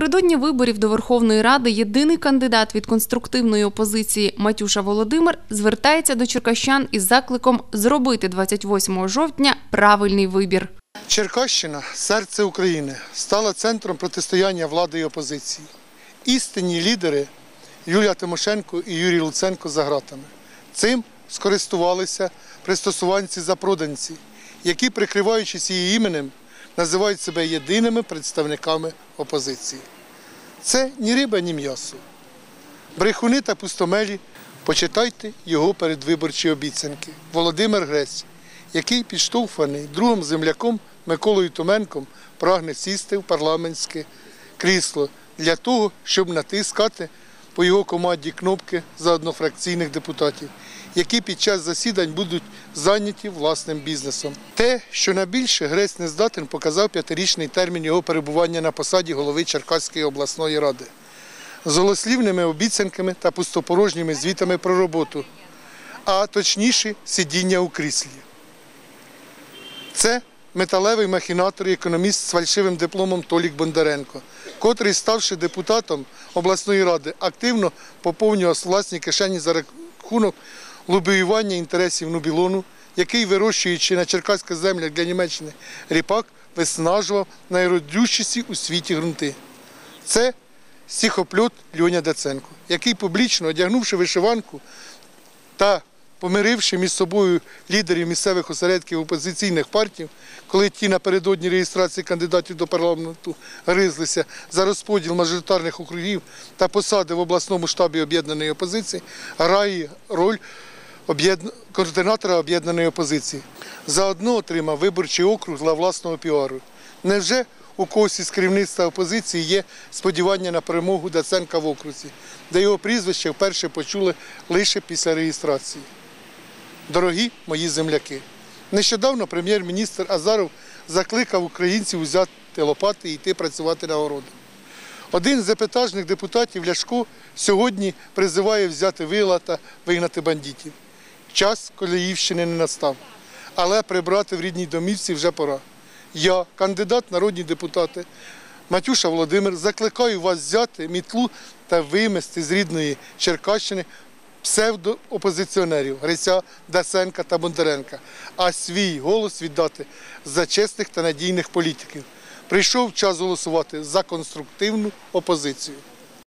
Напередодні виборів до Верховної Ради єдиний кандидат від конструктивної опозиції Матюша Володимир звертається до черкащан із закликом зробити 28 жовтня правильний вибір. Черкащина, серце України, стала центром протистояння влади і опозиції. Істинні лідери Юлія Тимошенко і Юрій Луценко за гратами. Цим скористувалися пристосуванці запроданці, які, прикриваючись її іменем, називають себе єдиними представниками опозиції. Це ні риба, ні м'ясо. Брехуни та пустомелі, почитайте його передвиборчі обіцянки. Володимир Грець, який підштовханий другим земляком Миколою Томенком, прагне сісти в парламентське крісло для того, щоб натискати по його команді кнопки за однофракційних депутатів, які під час засідань будуть зайняті власним бізнесом. Те, що найбільше Грець не здатен, показав п'ятирічний термін його перебування на посаді голови Черкаської обласної ради з голослівними обіцянками та пустопорожніми звітами про роботу, а точніше сидіння у кріслі. Це металевий махінатор і економіст з фальшивим дипломом Толік Бондаренко, котрий, ставши депутатом обласної ради, активно поповнював власні кишені за рахунок лобіювання інтересів Нубілону, який, вирощуючи на черкаських землях для Німеччини ріпак, виснажував найродючіші у світі ґрунти. Це стихопльот Льоня Даценко, який публічно одягнувши вишиванку та помиривши між собою лідерів місцевих осередків опозиційних партій, коли ті напередодні реєстрації кандидатів до парламенту гризлися за розподіл мажоритарних округів та посади в обласному штабі об'єднаної опозиції, грає роль координатора об'єднаної опозиції. Заодно отримав виборчий округ для власного піару. Невже у когось із керівництва опозиції є сподівання на перемогу Даценка в окрузі, де його прізвище вперше почули лише після реєстрації? Дорогі мої земляки, нещодавно прем'єр-міністр Азаров закликав українців взяти лопати і йти працювати на городи. Один з епатажних депутатів Ляшко сьогодні призиває взяти вила та вигнати бандитів. Час Коліївщини не настав, але прибрати в рідній домівці вже пора. Я, кандидат народні депутати, Матюша Володимир, закликаю вас взяти мітлу та вимести з рідної Черкащини псевдоопозиціонерів Гриця, Дасенка та Бондаренка, а свій голос віддати за чесних та надійних політиків. Прийшов час голосувати за конструктивну опозицію.